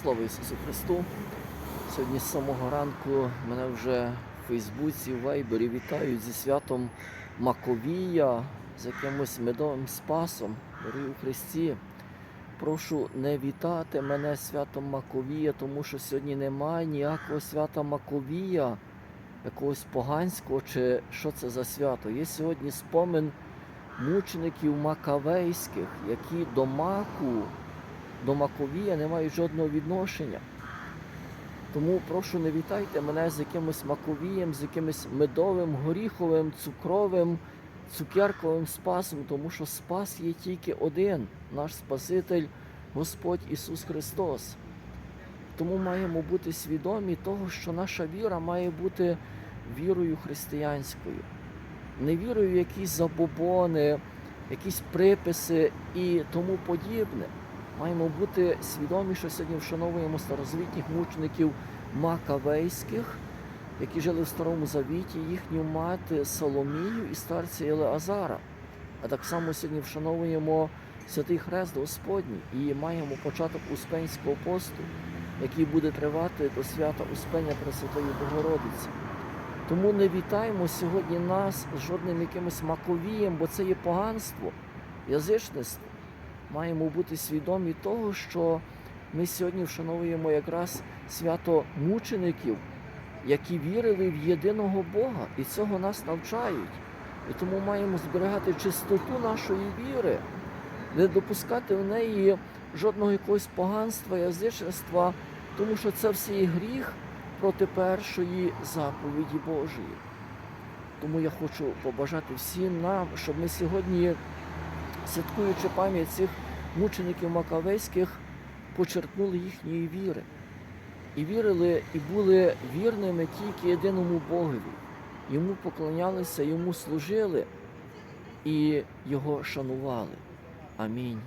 Слава Ісусу Христу! Сьогодні з самого ранку мене вже в Фейсбуці, в Вайбері вітають зі святом Маковія, з якимось медовим спасом. Дорогі у Христі. Прошу не вітати мене святом Маковія, тому що сьогодні немає ніякого свята Маковія, якогось поганського, чи що це за свято. Є сьогодні спомин мучеників Макавейських, які до маку до Маковія не мають жодного відношення. Тому прошу не вітайте мене з якимось маковієм, з якимось медовим, горіховим, цукровим, цукерковим спасом, тому що спас є тільки один, наш Спаситель, Господь Ісус Христос. Тому маємо бути свідомі того, що наша віра має бути вірою християнською, не вірою в якісь забобони, якісь приписи і тому подібне. Маємо бути свідомі, що сьогодні вшановуємо старозвітніх мучеників Макавейських, які жили в Старому Завіті, їхню мати Соломію і старця Елеазара. А так само сьогодні вшановуємо Святий Хрест Господній і маємо початок Успенського посту, який буде тривати до свята Успення Пресвятої Богородиці. Тому не вітаємо сьогодні нас з жодним якимось маковієм, бо це є поганство, язичництво маємо бути свідомі того, що ми сьогодні вшановуємо якраз свято мучеників, які вірили в єдиного Бога, і цього нас навчають. І тому маємо зберігати чистоту нашої віри, не допускати в неї жодного якогось поганства, язичництва, тому що це все є гріх проти першої заповіді Божої. Тому я хочу побажати всім нам, щоб ми сьогодні святкуючи пам'ять цих мучеників Макавейських, почерпнули їхньої віри. І вірили, і були вірними тільки єдиному Богові. Йому поклонялися, йому служили і його шанували. Амінь.